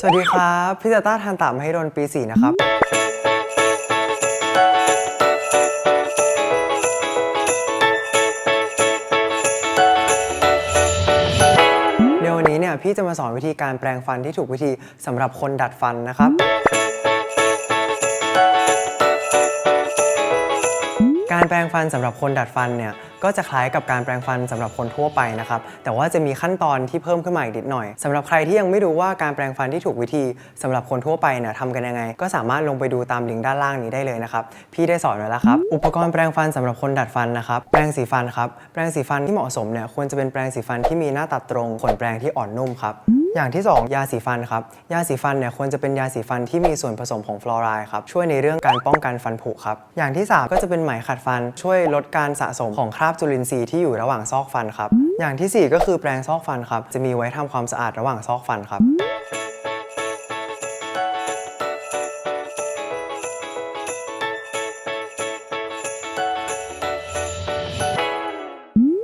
สวัสดีครับพี่ตาต้าทันตามให้โดนปี4นะครับ เดี๋ยววันนี้เนี่ยพี่จะมาสอนวิธีการแปรงฟันที่ถูกวิธีสำหรับคนดัดฟันนะครับ การแปรงฟันสำหรับคนดัดฟันเนี่ย ก็จะคล้ายกับการแปรงฟันสำหรับคนทั่วไปนะครับ แต่ว่าจะมีขั้นตอนที่เพิ่มขึ้นมาอีกนิดหน่อยสำหรับใครที่ยังไม่รู้ว่าการแปรงฟันที่ถูกวิธีสำหรับคนทั่วไปเนี่ยทำกันยังไง ก็สามารถลงไปดูตามลิงก์ด้านล่างนี้ได้เลยนะครับ พี่ได้สอนไว้แล้วครับ อุปกรณ์แปรงฟันสำหรับคนดัดฟันนะครับ แปรงสีฟันครับ แปรงสีฟันที่เหมาะสมเนี่ยควรจะเป็นแปรงสีฟันที่มีหน้าตัดตรง ขนแปรงที่อ่อนนุ่มครับ อย่างที่ 2 ยาสีฟันครับ ยาสีฟันเนี่ยควรจะเป็นยาสีฟันที่มีส่วนผสมของฟลูออไรด์ครับ ช่วยในเรื่องการป้องกันฟันผุครับ อย่างที่ 3 ก็จะเป็นไหมขัดฟัน ช่วยลดการสะสมของคราบจุลินทรีย์ที่อยู่ระหว่างซอกฟันครับ อย่างทีสี่4 ก็คือแปรงซอกฟันครับ จะมีไว้ทำความสะอาดระหว่างซอกฟันครับ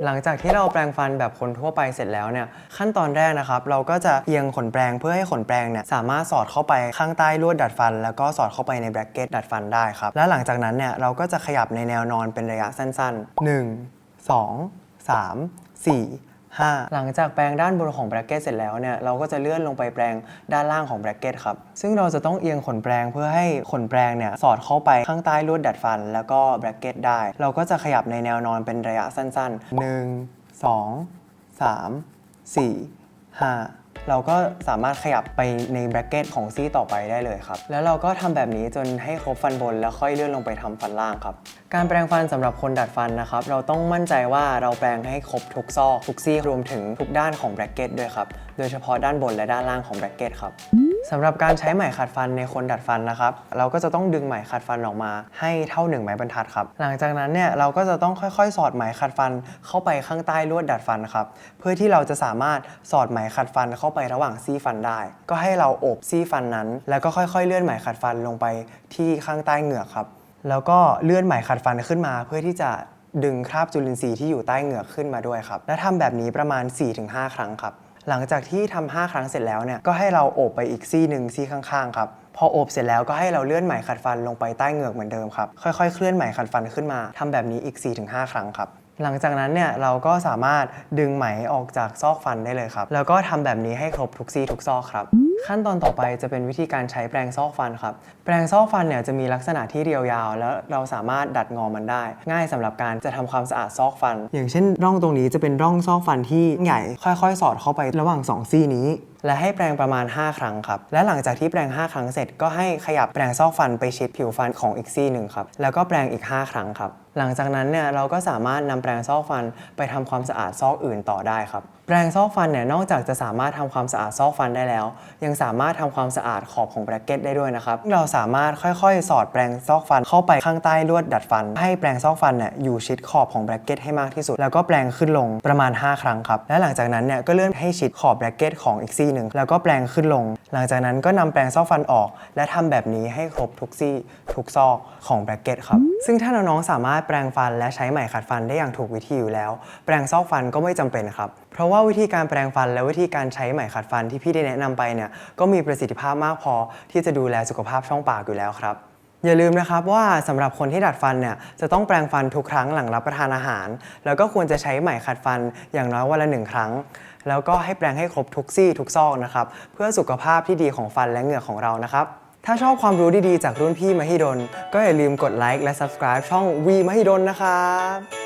หลังจากที่เราแปรงฟันแบบคนทั่วไปเสร็จแล้วเนี่ยขั้นตอนแรกนะครับ เราก็จะเอียงขนแปรงเพื่อให้ขนแปรงเนี่ยสามารถสอดเข้าไปข้างใต้ลวดดัดฟัน แล้วก็สอดเข้าไปในแบรกเก็ตดัดฟันได้ครับ และหลังจากนั้นเนี่ยเราก็จะขยับในแนวนอนเป็นระยะสั้นๆ 1 2 3 4 5 หลังจากแปลงด้านบนของแบรกเกตเสร็จแล้วเนี่ยเราก็จะเลื่อนลงไปแปลงด้านล่างของแบรกเกตครับ ซึ่งเราจะต้องเอียงขนแปลงเพื่อให้ขนแปลงเนี่ยสอดเข้าไปข้างใต้ลวดดัดฟัน แล้วก็แบรกเกตได้ เราก็จะขยับในแนวนอนเป็นระยะสั้น ๆ 1 2 3 4 5 เราก็สามารถขยับไปในแบรกเกตของซี่ต่อไปได้เลยครับ แล้วเราก็ทำแบบนี้จนให้ครบฟันบน แล้วค่อยเลื่อนลงไปทำฟันล่างครับ การแปรงฟันสำหรับคนดัดฟันนะครับ เราต้องมั่นใจว่าเราแปรงให้ครบทุกซอกทุกซี่รวมถึงทุกด้านของแบรกเกตด้วยครับ โดยเฉพาะด้านบนและด้านล่างของแบรกเกตครับ สำหรับการใช้ไหมขัดฟันในคนดัดฟันนะครับ เราก็จะต้องดึงไหมขัดฟันออกมาให้เท่าหนึ่งไม้บรรทัดครับ หลังจากนั้นเนี่ยเราก็จะต้องค่อยๆ สอดไหมขัดฟันเข้าไปข้างใต้ลวดดัดฟันครับเพื่อที่เราจะสามารถสอดไหมขัดฟันเข้าไประหว่างซี่ฟันได้ ก็ให้เราโอบซี่ฟันนั้น แล้วก็ค่อยๆ เลื่อนไหมขัดฟันลงไปที่ข้างใต้เหงือกครับ แล้วก็เลื่อนไหมขัดฟันขึ้นมา เพื่อที่จะดึงคราบจุลินทรีย์ที่อยู่ใต้เหงือกขึ้นมาด้วยครับ และทำแบบนี้ประมาณ 4-5 ครั้งครับ หลังจากที่ทำ5ครั้งเสร็จแล้วเนี่ยก็ให้เราโอบไปอีกซี่หนึ่งซี่ข้างๆครับพอโอบเสร็จแล้วก็ให้เราเลื่อนไหมขัดฟันลงไปใต้เหงือกเหมือนเดิมครับค่อยๆ เคลื่อนไหมขัดฟันขึ้นมาทำแบบนี้อีก 4-5 ครั้งครับหลังจากนั้นเนี่ยเราก็สามารถดึงไหมออกจากซอกฟันได้เลยครับ แล้วก็ทำแบบนี้ให้ครบทุกซี่ทุกซอกครับ ขั้นตอนต่อไปจะเป็นวิธีการใช้แปรงซอกฟันครับ แปรงซอกฟันเนี่ยจะมีลักษณะที่เรียวยาว แล้วเราสามารถดัดงอมันได้ ง่ายสำหรับการจะทำความสะอาดซอกฟัน อย่างเช่น ร่องตรงนี้จะเป็นร่องซอกฟันที่ใหญ่ ค่อยๆ สอดเข้าไประหว่างสองซี่นี้ และให้แปรงประมาณ 5 ครั้งครับ และหลังจากที่แปรง 5 ครั้งเสร็จ ก็ให้ขยับแปรงซอกฟันไปชิดผิวฟันของอีกซี่หนึ่งครับ แล้วก็แปรงอีก 5 ครั้งครับ หลังจากนั้นเนี่ยเราก็สามารถนำแปรงซอกฟันไปทำความสะอาดซอกอื่นต่อได้ครับ แปรงซอกฟันเนี่ยนอกจากจะสามารถทำความสะอาดซอกฟันได้แล้ว ยังสามารถทำความสะอาดขอบของแบรกเก็ตได้ด้วยนะครับเราสามารถค่อยๆ สอดแปรงซอกฟันเข้าไปข้างใต้ลวดดัดฟัน ให้แปรงซอกฟันเนี่ยอยู่ชิดขอบของแบรกเก็ตให้มากที่สุด แล้วก็แปรงขึ้นลงประมาณ 5 ครั้งครับและหลังจากนั้นเนี่ยก็เลื่อนให้ชิดขอบแบรกเก็ตของอีกซี่หนึ่งแล้วก็แปรงขึ้นลง หลังจากนั้นก็นำแปรงซอกฟันออก และทำแบบนี้ให้ครบทุกซี่ทุกซอกของแบรกเก็ตครับซึ่งถ้าน้องๆสามารถแปรงฟันและใช้ไหมขัดฟันได้อย่างถูกวิธีอยู่แล้ว แปรงซอกฟันก็ไม่จำเป็นครับเพราะว่าวิธีการแปรงฟันและวิธีการใช้ไหมขัดฟันที่พี่ได้แนะนำไปเนี่ยก็มีประสิทธิภาพมากพอที่จะดูแลสุขภาพช่องปากอยู่แล้วครับอย่าลืมนะครับว่าสำหรับคนที่ดัดฟันเนี่ยจะต้องแปรงฟันทุกครั้งหลังรับประทานอาหาร แล้วก็ควรจะใช้ไหมขัดฟันอย่างน้อยวันละหนึ่งครั้ง แล้วก็ให้แปรงให้ครบทุกซี่ทุกซอกนะครับเพื่อสุขภาพที่ดีของฟันและเหงือกของเรานะครับถ้าชอบความรู้ดีๆจากรุ่นพี่มหิดล ก็อย่าลืมกดไลค์และ subscribe ช่องวีมหิดลนะครับ